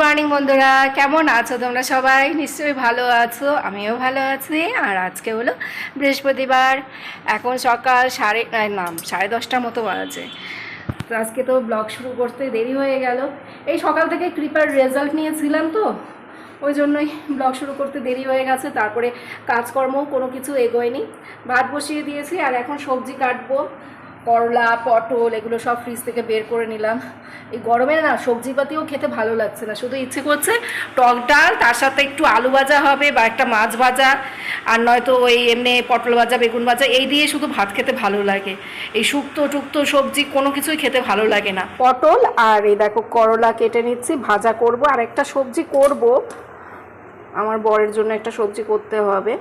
Morning বন্ধুরা। কেমন আছো তোমরা সবাই? নিশ্চয়ই ভালো আছো আমিও ভালো আছি। আর আজকে হলো বৃহস্পতিবার। এখন সকাল সাড়ে আহ, না সাড়ে দশটার মতো বাজে। তো আজকে তো ব্লগ শুরু করতে দেরি হয়ে গেল। এই সকাল থেকে কৃপার রেজাল্ট নিয়েছিলাম তো ওই জন্যই ব্লগ শুরু করতে দেরি হয়ে গেছে। তারপরে কাজকর্মও কোনো কিছু এগোয়নি। ভাত বসিয়ে দিয়েছি আর এখন সবজি কাটবো। করলা, পটল, এগুলো সব ফ্রিজ থেকে বের করে নিলাম। এই গরমে না সবজিপাতিও খেতে ভালো লাগছে না, শুধু ইচ্ছে করছে টক ডাল, তার সাথে একটু আলু ভাজা হবে বা একটা মাছ ভাজা, আর নয়তো ওই এমনি পটল ভাজা, বেগুন ভাজা, এই দিয়ে শুধু ভাত খেতে ভালো লাগে। এই শুক্তো টুক্তো সবজি কোনো কিছুই খেতে ভালো লাগে না। পটল আর এই দেখো করলা কেটে নিচ্ছি, ভাজা করব, আর একটা সবজি করব। আমার বরের জন্য একটা সবজি করতে হবে।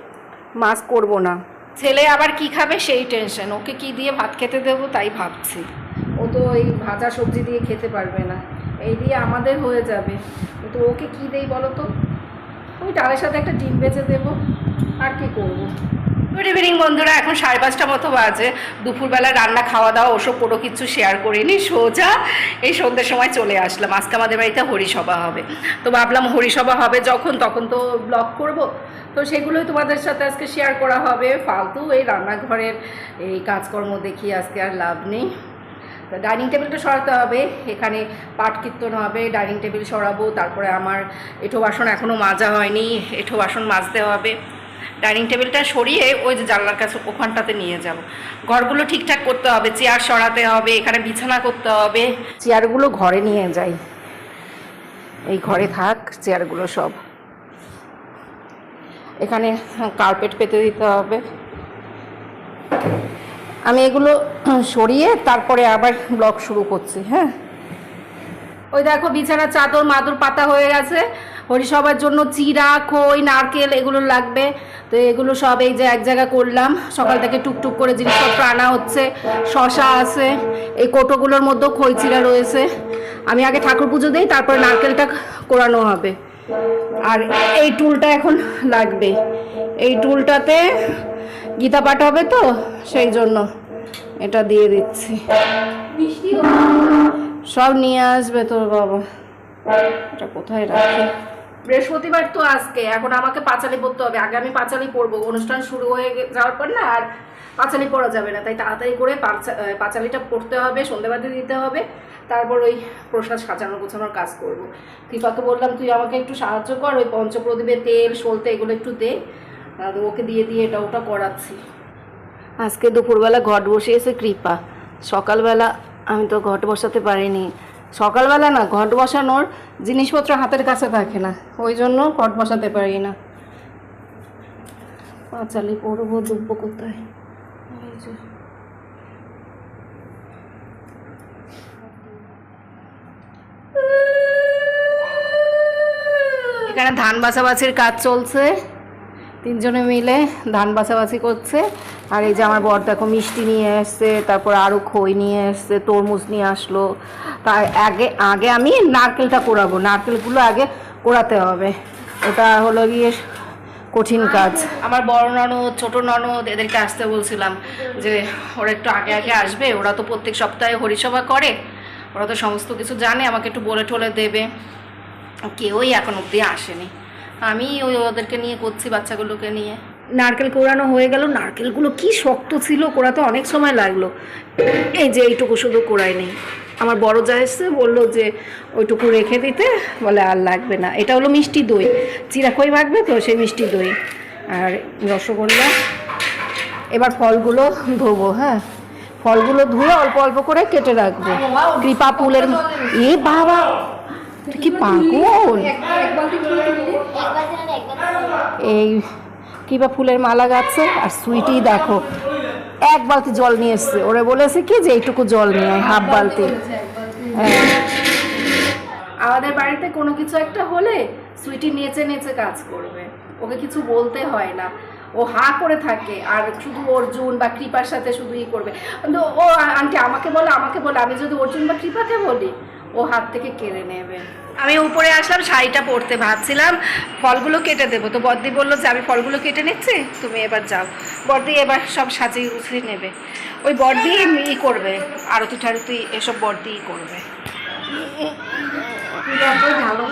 মাছ করব না। ছেলে আবার কি খাবে সেই টেনশন ওকে কি দিয়ে ভাত খেতে দেবো তাই ভাবছি। ও তো এই ভাজা সবজি দিয়ে খেতে পারবে না। এই দিয়ে আমাদের হয়ে যাবে। কিন্তু ওকে কি দেই বলো তো? ওই ডালের সাথে একটা ডিম বেজে দেবো। আর কি করব? গুড ইভিনিং বন্ধুরা, এখন সাড়ে পাঁচটা মতো বাজে। দুপুরবেলা রান্না খাওয়া দাওয়া ওসব কোনো কিছু শেয়ার করিনি, সোজা এই সন্ধ্যের সময় চলে আসলাম। আজকে আমাদের বাড়িতে হরিসভা হবে। তো ভাবলাম হরিসভা হবে যখন, তখন তো ব্লগ করব। তো সেগুলোই তোমাদের সাথে আজকে শেয়ার করা হবে। ফালতু এই রান্নাঘরের এই কাজকর্ম দেখি আজকে আর লাভ নেই। ডাইনিং টেবিলটা সরাতে হবে, এখানে পাট কীর্তন হবে ডাইনিং টেবিল সরাবো, তারপরে আমার এঁঠো বাসন এখনও মাজা হয়নি, এঁঠো বাসন মাজতে হবে। ডাইনিং টেবিলটা সরিয়ে ওই যে জানলার কাছে ওখানটাতে নিয়ে যাব। ঘরগুলো ঠিকঠাক করতে হবে চেয়ার সরাতে হবে, এখানে বিছানা করতে হবে। চেয়ারগুলো ঘরে নিয়ে যাই। এই ঘরে থাক চেয়ারগুলো সব। এখানে কার্পেট পেতে দিতে হবে। আমি এগুলো সরিয়ে তারপরে আবার ব্লগ শুরু করছি হ্যাঁ? ওই দেখো বিছানার চাদর, মাদুর পাতা হয়ে গেছে। হরিসভার জন্য চিরা, খই, নারকেল এগুলো লাগবে। তো এগুলো সব এই যে এক জায়গা করলাম। সকাল থেকে টুকটুক করে জিনিসপত্র আনা হচ্ছে। শশা আছে। এই কোটোগুলোর মধ্যেও খই চিরা রয়েছে। আমি আগে ঠাকুর পুজো দিই, তারপরে নারকেলটা কোরানো হবে। আর এই টুলটা এখন লাগবে। এই টুলটাতে গীতা পাঠ হবে তো, সেই জন্য এটা দিয়ে দিচ্ছি। সব নিয়ে আসবে তোর বাবা। এটা কোথায় রাখি? বৃহস্পতিবার তো আজকে, এখন আমাকে পাঁচালি পড়তে হবে। আগে আমি পাঁচালি পড়ব। অনুষ্ঠান শুরু হয়ে যাওয়ার পর না, আর পাঁচালি পড়া যাবে না। তাই তাড়াতাড়ি করে পাঁচালিটা পড়তে হবে, সন্ধেবাতি দিতে হবে, তারপর ওই প্রসাদ সাজানো গোছানোর কাজ করব। কৃপাকে বললাম, তুই আমাকে একটু সাহায্য কর, ওই পঞ্চপ্রদীপে তেল, সলতে এগুলো একটু দে ওকে দিয়ে দিয়ে এটা ওটা করাচ্ছি। আজকে দুপুরবেলা ঘট বসিয়েছে কৃপা। সকালবেলা আমি তো ঘট বসাতে পারিনি। সকালবেলা না, ঘট বসানোর জিনিসপত্র হাতের কাছে থাকে না, ওই জন্য ঘট বসাতে পারি না। পাঁচালি পড়ব দুব্বো কোথায়? যে। এখানে ধান বাছাবাছির কাজ চলছে। তিনজনে মিলে ধান বাছাবাছি করছে। আর এই যে আমার বর দেখো মিষ্টি নিয়ে এসছে, তারপর আরও খই নিয়ে এসছে, তরমুজ নিয়ে আসলো। তার আগে আগে আমি নারকেলটা কোরাবো। নারকেলগুলো আগে কোরাতে হবে। ওটা হলো গিয়ে কঠিন কাজ। আমার বড় ননদ ছোট ননদ এদেরকে আসতে বলছিলাম যে ওরা একটু আগে আগে আসবে ওরা তো প্রত্যেক সপ্তাহে হরিসভা করে ওরা তো সমস্ত কিছু জানে আমাকে একটু বলে টলে দেবে। কেউই এখন অবধি আসেনি। আমি ওই ওদেরকে নিয়ে করছি বাচ্চাগুলোকে নিয়ে। নারকেল কোরানো হয়ে গেল নারকেলগুলো কি শক্ত ছিল কোরাতে অনেক সময় লাগল। এই যে এইটুকু শুধু কোরাই নেই। আমার বড় যা বলল যে ওইটুকু রেখে দিতে, বলে আর লাগবে না। এটা হলো মিষ্টি দই। চিরাখই মাখবে তো? সেই মিষ্টি দই। আর রসগোল্লা। এবার ফলগুলো ধোবো হ্যাঁ? ফলগুলো ধুয়ে অল্প অল্প করে কেটে রাখব। কৃপা ফুলের এ বাবা! কি পাগল? এই কৃপা ফুলের মালা গাছে আর সুইটি দেখো। এক বালতি জল নিয়ে এসছে। ওরে বলেছে কি যে এইটুকু জল নিয়ে হাফ বালতি। আমাদের বাড়িতে কোনো কিছু একটা হলে সুইটি নেচে নেচে কাজ করবে। ওকে কিছু বলতে হয় না। ও হা করে থাকে আর শুধু অর্জুন বা কৃপার সাথে শুধু ই করবে। কিন্তু ও আন্টি আমাকে বলে আমাকে বলে আমি যদি অর্জুন বা কৃপাকে বলি ও হাত থেকে কেড়ে নেবে। আমি উপরে আসলাম, শাড়িটা পরতে ভাবছিলাম, ফলগুলো কেটে দেবো। তো বদ্দি বলল যে, আমি ফলগুলো কেটে নিচ্ছি, তুমি এবার যাও। বদ্দি এবার সব সাজিয়ে গুছিয়ে নেবে। ওই বর্দি ই করবে, আরতি ঠারতি এসব বর্দি করবে। ঢালো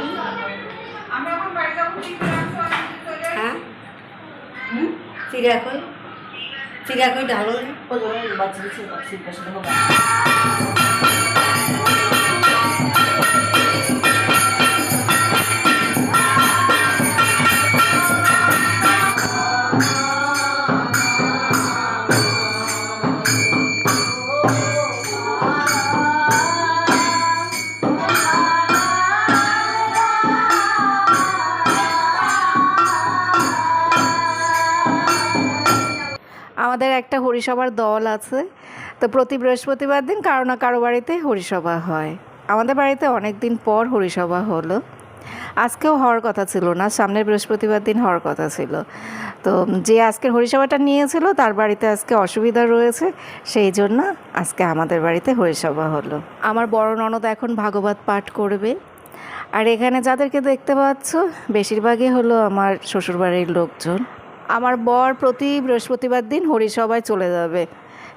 হ্যাঁ হুম চিরা কই চিরা আমাদের একটা হরিসভার দল আছে। তো প্রতি বৃহস্পতিবার দিন কারও না কারও বাড়িতে হরিসভা হয়। আমাদের বাড়িতে অনেক দিন পর হরিসভা হলো। আজকেও হওয়ার কথা ছিল না, সামনের বৃহস্পতিবার দিন হওয়ার কথা ছিল। তো যে আজকের হরিসভাটা নিয়েছিল তার বাড়িতে আজকে অসুবিধা রয়েছে, সেই জন্য আজকে আমাদের বাড়িতে হরিসভা হলো। আমার বড় ননদ এখন ভাগবত পাঠ করবে। আর এখানে যাদেরকে দেখতে পাচ্ছ, বেশিরভাগই হলো আমার শ্বশুরবাড়ির লোকজন। আমার বর প্রতি বৃহস্পতিবার দিন হরিসভায় চলে যাবে।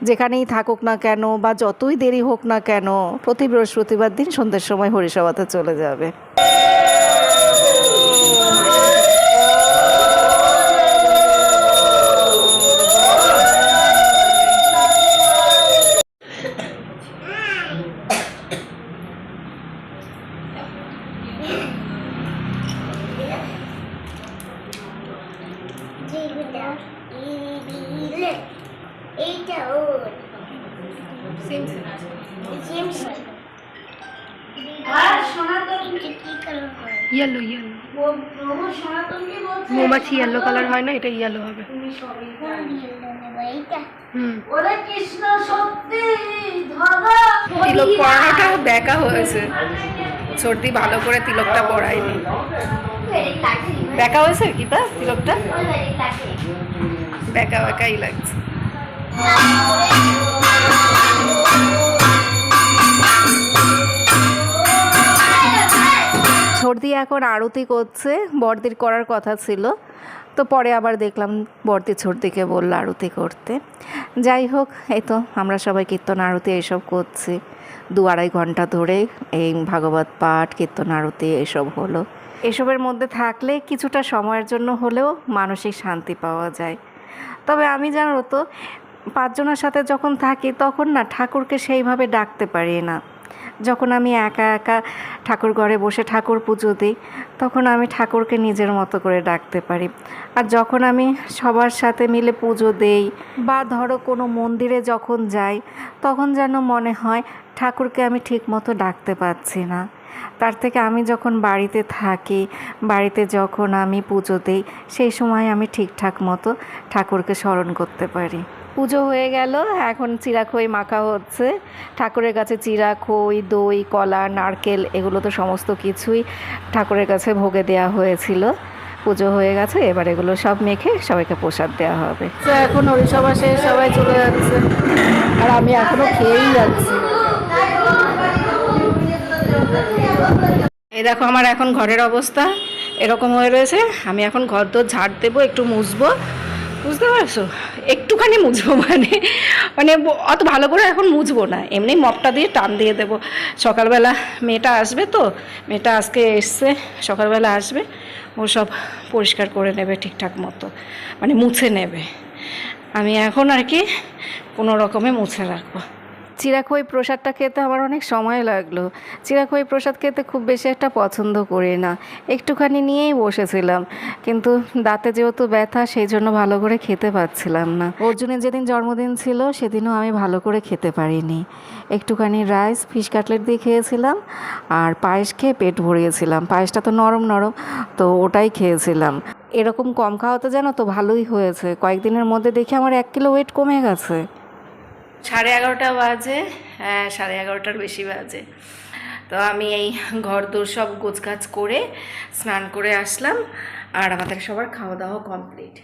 যেখানেই থাকুক না কেন বা যতই দেরি হোক না কেন, প্রতি বৃহস্পতিবার দিন সন্ধ্যের সময় হরিসভাতে চলে যাবে যেগুলো দিলে এইটা ওর সেম সেম আর সনাতন কি কালার হয় ইয়েলো ইয়েলো প্রভু সনাতনকে বলছে মৌমাছি ইয়েলো কালার হয় না? এটা ইয়েলো হবে। তিলক পড়ানোটাও দেখা হয়েছে। সর্দি ভালো করে তিলকটা পড়ায়নি দেখা হয়েছে কি তা তিলকটা? বেকা বেকাই লাগছে। সর্দি এখন আরতি করছে বর্দির করার কথা ছিল। তো পরে আবার দেখলাম বর্দি সর্দিকে বলল আরতি করতে। যাই হোক, এই তো আমরা সবাই কীর্তন আরতি এইসব করছি। দু আড়াই ঘণ্টা ধরে এই ভাগবত পাঠ, কীর্তন আরতি এসব হলো। এসবের মধ্যে থাকলে কিছুটা সময়ের জন্য হলেও মানসিক শান্তি পাওয়া যায়। তবে আমি জানো তো, পাঁচজনের সাথে যখন থাকি তখন না ঠাকুরকে সেইভাবে ডাকতে পারি না। যখন আমি একা একা ঠাকুর ঘরে বসে ঠাকুর পুজো দিই, তখন আমি ঠাকুরকে নিজের মতো করে ডাকতে পারি। আর যখন আমি সবার সাথে মিলে পুজো দেই বা ধরো কোনো মন্দিরে যখন যাই, তখন যেন মনে হয় ঠাকুরকে আমি ঠিক মতো ডাকতে পারছি না। তার থেকে আমি যখন বাড়িতে থাকি, বাড়িতে যখন আমি পুজো দিই, সেই সময় আমি ঠিকঠাক মতো ঠাকুরকে স্মরণ করতে পারি। পুজো হয়ে গেল এখন চিরা খই মাখা হচ্ছে। ঠাকুরের কাছে চিরা খই দই কলা নারকেল এগুলো তো সমস্ত কিছুই ঠাকুরের কাছে ভোগে দেওয়া হয়েছিল। পুজো হয়ে গেছে এবার এগুলো সব মেখে সবাইকে প্রসাদ দেওয়া হবে। তো এখন হরিসভা শেষ সবাই চলে যাচ্ছে। আর আমি এখনও খেয়েই যাচ্ছি। এই দেখো আমার এখন ঘরের অবস্থা এরকম হয়ে রয়েছে। আমি এখন ঘর দোর ঝাড় দেবো একটু মুছবো। বুঝতে পারছ? একটুখানি মুছবো মানে। মানে অত ভালো করে এখন মুছবো না। এমনি মপটা দিয়ে টান দিয়ে দেবো। সকালবেলা মেয়েটা আসবে তো, মেয়েটা আজকে এসছে, সকালবেলা আসবে। ও সব পরিষ্কার করে নেবে ঠিকঠাক মতো। মানে মুছে নেবে। আমি এখন আর কি কোনো রকমে মুছে রাখব। চিরাখই প্রসাদটা খেতে আমার অনেক সময় লাগল। চিরাখই প্রসাদ খেতে খুব বেশি একটা পছন্দ করি না। একটুখানি নিয়েই বসেছিলাম। কিন্তু দাঁতে যেহেতু ব্যথা সেই জন্য ভালো করে খেতে পাচ্ছিলাম না। অর্জুনের যেদিন জন্মদিন ছিল, সেদিনও আমি ভালো করে খেতে পারিনি। একটুখানি রাইস, ফিশ কাটলেট দিয়ে খেয়েছিলাম আর পায়েস খেয়ে পেট ভরিয়েছিলাম। পায়েসটা তো নরম নরম, তো ওটাই খেয়েছিলাম। এরকম কম খাওয়াতে জানো তো ভালোই হয়েছে। কয়েকদিনের মধ্যে দেখি আমার এক কিলো ওয়েট কমে গেছে। সাড়ে এগারোটা বাজে হ্যাঁ সাড়ে এগারোটার বেশি বাজে। তো আমি এই ঘর দোর সব গোছগাছ করে স্নান করে আসলাম আর আমাদের সবার খাওয়া দাওয়া কমপ্লিট।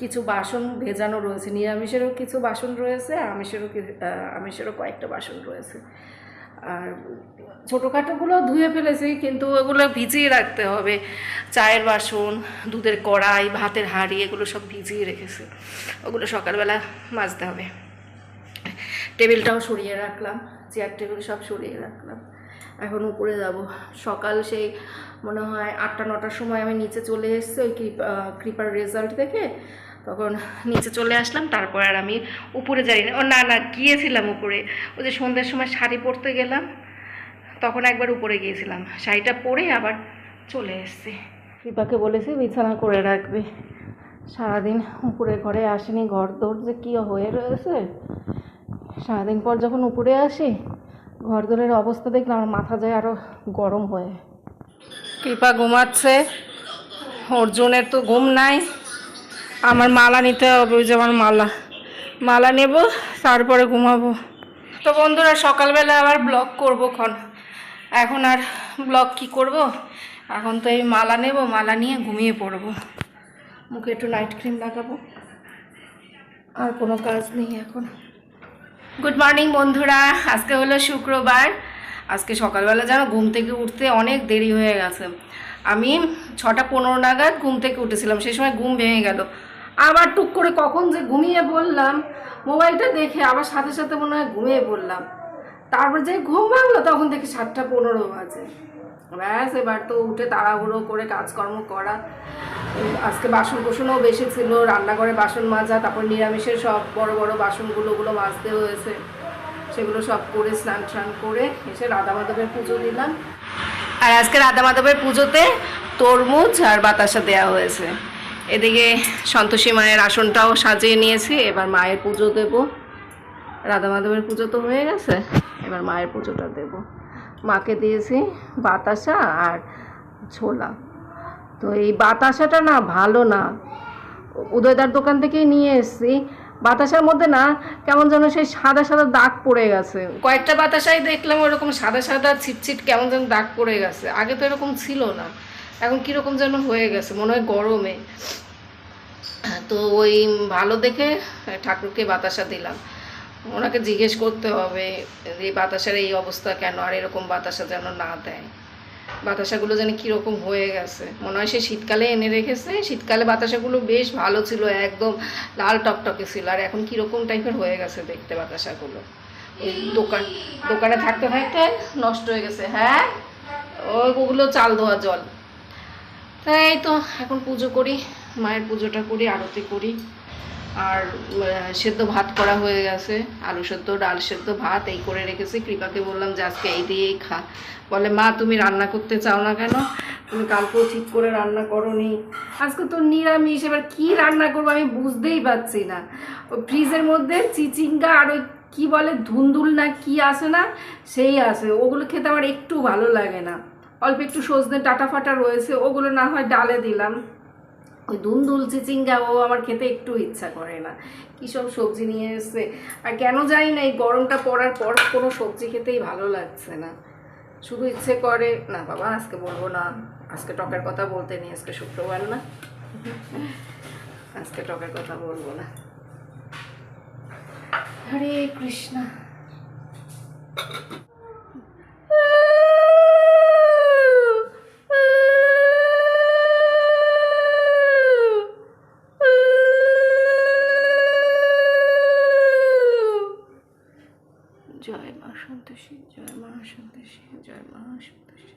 কিছু বাসন ভেজানো রয়েছে, নিরামিষেরও কিছু বাসন রয়েছে, আমিষেরও আমিষেরও কয়েকটা বাসন রয়েছে। আর ছোটোখাটোগুলো ধুয়ে ফেলেছি, কিন্তু ওগুলো ভিজিয়ে রাখতে হবে। চায়ের বাসন, দুধের কড়াই, ভাতের হাঁড়ি, এগুলো সব ভিজিয়ে রেখেছি। ওগুলো সকালবেলা মাজতে হবে। টেবিলটাও সরিয়ে রাখলাম, চেয়ার টেবিল সব সরিয়ে রাখলাম। এখন উপরে যাব। সকাল সেই মনে হয় আটটা, নটার সময় আমি নিচে চলে এসেছি ওই কৃপা কৃপার রেজাল্ট দেখে। তখন নিচে চলে আসলাম, তারপর আর আমি উপরে যাই না। ও না না, গিয়েছিলাম উপরে। ওই যে সন্ধ্যের সময় শাড়ি পরতে গেলাম, তখন একবার উপরে গিয়েছিলাম। শাড়িটা পরে আবার চলে এসেছি। কৃপাকে বলেছি বিছানা করে রাখবে। সারাদিন উপরে ঘরে আসেনি, ঘর দৌড় যে কী হয়ে রয়েছে। সারাদিন পর যখন উপরে আসি ঘর দৌড়ের অবস্থা দেখলে আমার মাথা যায় আরও গরম হয়ে। কৃপা ঘুমাচ্ছে, অর্জুনের তো ঘুম নাই। আমার মালা নিতে হবে, ওই যে আমার মালা। মালা নেব, তারপরে ঘুমাবো। তো বন্ধুরা, সকালবেলা আবার ব্লগ করব ক্ষণ এখন আর ব্লগ কি করব? এখন তো এই মালা নেব, মালা নিয়ে ঘুমিয়ে পড়ব। মুখে একটু নাইট ক্রিম লাগাবো। আর কোনো কাজ নেই এখন। গুড মর্নিং বন্ধুরা। আজকে হলো শুক্রবার। আজকে সকালবেলা যেন ঘুম থেকে উঠতে অনেক দেরি হয়ে গেছে। আমি ছটা পনেরো নাগাদ ঘুম থেকে উঠেছিলাম, সেই সময় ঘুম ভেঙে গেল। আবার টুক করে কখন যে ঘুমিয়ে পড়লাম, মোবাইলটা দেখে আবার সাথে সাথে মনে হয় ঘুমিয়ে পড়লাম। তারপর যে ঘুম ভাঙলো, তখন দেখি সাতটা পনেরো বাজে। ব্যাস, এবার তো উঠে তাড়াহুড়ো করে কাজকর্ম করা। আজকে বাসন কোসনও বেশি ছিল, রান্নাঘরে বাসন মাজা, তারপর নিরামিষের সব বড় বড় বাসনগুলো ওগুলো মাজতে হয়েছে। সেগুলো সব করে স্নান টান করে এসে রাধা মাধবের পুজো দিলাম। আর আজকে রাধা মাধবের পুজোতে তরমুজ আর বাতাসা দেওয়া হয়েছে। এদিকে সন্তোষী মায়ের আসনটাও সাজিয়ে নিয়েছি, এবার মায়ের পুজো দেব। রাধা মাধবের পুজো তো হয়ে গেছে, এবার মায়ের পুজোটা দেব। মাকে দিয়েছি বাতাসা আর ছোলা। তো এই বাতাসাটা না ভালো না। উদয়দার দোকান থেকেই নিয়ে এসেছি। বাতাসার মধ্যে না কেমন যেন সেই সাদা সাদা দাগ পড়ে গেছে। কয়েকটা বাতাসাই দেখলাম ওরকম সাদা সাদা ছিটছিট কেমন যেন দাগ পড়ে গেছে। আগে তো এরকম ছিল না, এখন কীরকম যেন হয়ে গেছে, মনে হয় গরমে। তো ওই ভালো দেখে ঠাকুরকে বাতাসা দিলাম। ওনাকে জিজ্ঞেস করতে হবে এই বাতাসার এই অবস্থা কেন আর এরকম বাতাসা যেন না দেয়? বাতাসাগুলো যেন কীরকম হয়ে গেছে? মনে হয় সে শীতকালে এনে রেখেছে। শীতকালে বাতাসাগুলো বেশ ভালো ছিল, একদম লাল টকটকে ছিল। আর এখন কীরকম টাইপের হয়ে গেছে দেখতে বাতাসাগুলো? ওই দোকান, দোকানে থাকতে থাকতে নষ্ট হয়ে গেছে হ্যাঁ? ওগুলো চাল ধোয়া জল। তাই তো, এখন পুজো করি, মায়ের পুজোটা করি, আরতি করি। আর সেদ্ধ ভাত করা হয়ে গেছে। আলু সেদ্ধ, ডাল সেদ্ধ, ভাত, এই করে রেখেছি। কৃপাকে বললাম যে আজকে এই দিয়েই খা। বলে, মা, তুমি রান্না করতে চাও না কেন? তুমি কালকেও ঠিক করে রান্না করো নি আজকে তো নিরামিষ। এবার কি রান্না করব আমি বুঝতেই পারছি না। ওই ফ্রিজের মধ্যে চিচিঙ্গা আর ওই কী বলে, ধুন্দুল না কি আসে না, সেই আসে ওগুলো খেতে আমার একটু ভালো লাগে না। অল্প একটু সজনে টাটা ফাটা রয়েছে। ওগুলো না হয় ডালে দিলাম। ওই দুন্দুল চিচিঙ্গা ও আমার খেতে একটু ইচ্ছা করে না। কী সব সবজি নিয়ে এসছে। আর কেন জানি না, এই গরমটা পড়ার পর কোনো সবজি খেতেই ভালো লাগছে না। শুধু ইচ্ছে করে, না বাবা, আজকে বলব না। আজকে টকের কথা বলতে নেই, আজকে শুক্রবার না। আজকে টকের কথা বলব না। হরে কৃষ্ণ জয় মা সন্তোষী জয় মা সন্তোষী জয় মা সন্তোষী